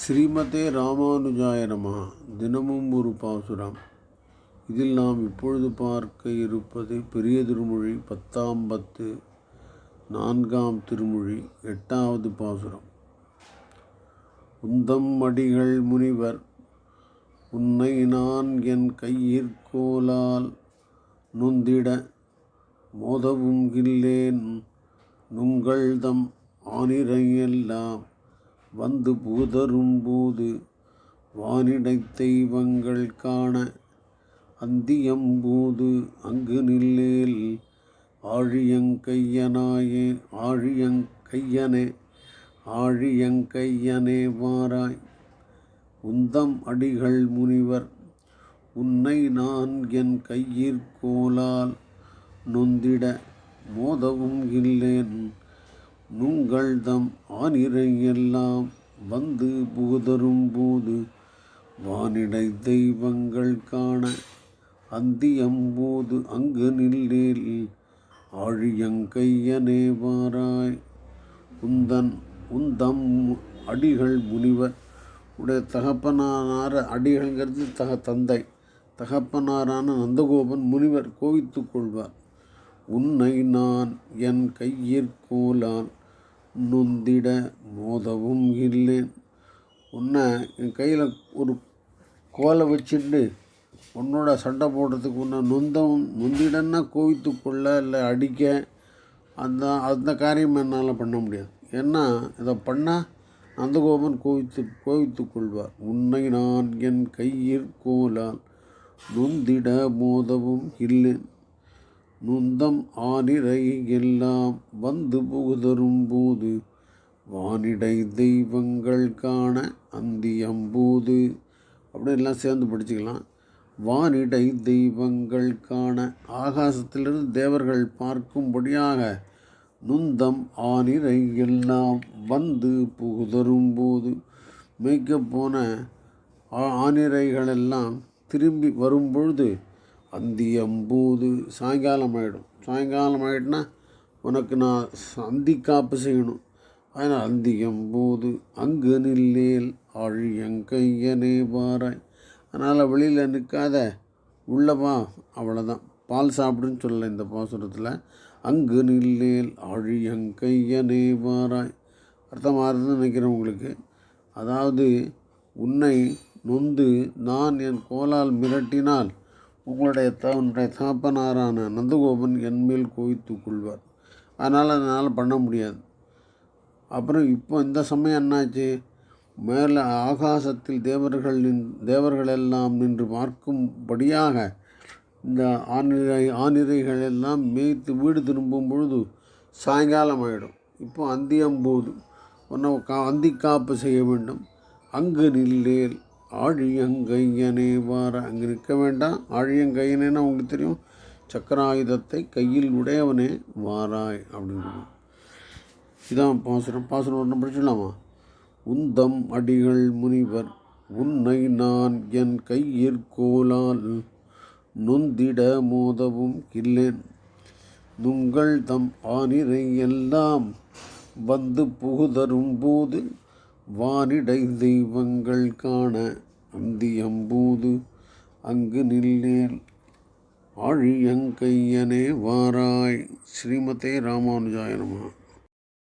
ஸ்ரீமதே ராமானுஜாய நம. தினமும் ஒரு பாசுரம். இதில் நாம் இப்பொழுது பார்க்க இருப்பது பெரிய திருமொழி பத்தாம் பத்து நான்காம் திருமொழி எட்டாவது பாசுரம். உந்தம் அடிகள் முனிவர் உன்னை நான் என் கையிற்கோலால் நொந்திட மோதவும் இல்லேன் நுங்கள்தம் ஆனிரையெல்லாம் வந்து பூதரும்போது வானிடைத் தெய்வங்கள் காண அந்தியம்போது அங்கு நில்லேல் ஆழியங்கையனாயே ஆழியங்கையனே ஆழியங்கையனே வாராய். உந்தம் அடிகள் முனிவர் உன்னை நான் என் கையிற்கோலால் நொந்திட மோதவும் இல்லேன். நுங்கள்தம் ஆனிரையெல்லாம் வந்து புகுதரும்போது வானிடை தெய்வங்கள் காண அந்தியம்போது அங்கு நில்லேல் ஆழியங்கையனே வாராய். உந்தன் உந்தம் அடிகள் முனிவர். உடைய தகப்பனார அடிகள்ங்கிறது தக தந்தை. தகப்பனாரான நந்தகோபன் முனிவர் கோவித்துக் கொள்வார். உன்னை நான் என் கையிற்கோலான் நொந்திட மோதவும் இல்லேன் உன்னை என் கையில் ஒரு கோலை வச்சுட்டு உன்னோட சண்டை போடுறதுக்கு உன்னை நொந்தவும் நொந்திடன்னா கோவித்து கொள்ள இல்லை அடிக்க. அந்த அந்த காரியம் என்னால் பண்ண முடியாது. ஏன்னா இதை பண்ணால் நந்தகோபன் கோவித்து கோவித்து கொள்வார். உன்னை நான் என் கையிற்கோலால் நொந்திட மோதவும் இல்லேன் நுந்தம் ஆனிரை எல்லாம் வந்து புகுதரும்போது வானிடை தெய்வங்கள் காண அந்தியம்போது அப்படி எல்லாம் சேர்ந்து படிச்சுக்கலாம். வானிடை தெய்வங்கள் காண ஆகாசத்திலிருந்து தேவர்கள் பார்க்கும்படியாக நுந்தம் ஆனிரை எல்லாம் வந்து புகுதரும்போது மேய்க்க போன ஆனிரைகளெல்லாம் திரும்பி வரும்பொழுது அந்தியம்போது சாயங்காலம் ஆகிடும் சாயங்காலம் ஆகிட்டுனா உனக்கு நான் அந்தி காப்பு செய்யணும். அதனால் அந்தியம்போது அங்கு நில்லேல் அழியங்கையனே பாராய் அதனால் வெளியில் நிற்காத உள்ளவா அவ்வளோதான் பால் சாப்பிடுன்னு சொல்லலை இந்த பாசுரத்தில். அங்கு நில்லேல் ஆழியங்கையனே பாராய் அர்த்தமாக நினைக்கிறேன் உங்களுக்கு. அதாவது உன்னை நொந்து நான் என் கோலால் மிரட்டினால் உங்களுடைய தன்னுடைய தகப்பனாரான நந்தகோபன் என்மேல் கோவித்து கொள்வார். அதனால் அதனால் பண்ண முடியாது. அப்புறம் இப்போ இந்த சமயம் என்னாச்சு? மேலே ஆகாசத்தில் தேவர்கள் நின் தேவர்கள் எல்லாம் நின்று பார்க்கும்படியாக இந்த ஆனிரை ஆனிரைகள் எல்லாம் மேய்த்து வீடு திரும்பும் பொழுது சாயங்காலம் ஆகிடும் இப்போ அந்தியம்போது ஒன்றை கா அந்திக்காப்பு செய்ய வேண்டும். அங்கு நில்லேல் ஆழியங்கையனே வார. அங்கே நிற்க வேண்டாம். ஆழியங்கையனேன்னா உங்களுக்கு தெரியும். சக்கராயுதத்தை கையில் உடையவனே வாராய் அப்படின்னு இதான் பாசுரம். பாசுரம் ஒன்று படிச்சிடலாமா? உந்தம் அடிகள் முனிவர் உன்னை நான் என் கையிற்கோலால் நொந்திட மோதவும் கில்லேன் நுங்கள் தம் ஆனிரை எல்லாம் வந்து புகுதரும் போது வானிடை தெய்வங்கள் காண அந்தியம்பூது அங்கு நில்லேல் ஆழியங்கையனே வாராய். ஸ்ரீமதே ராமானுஜாய நம.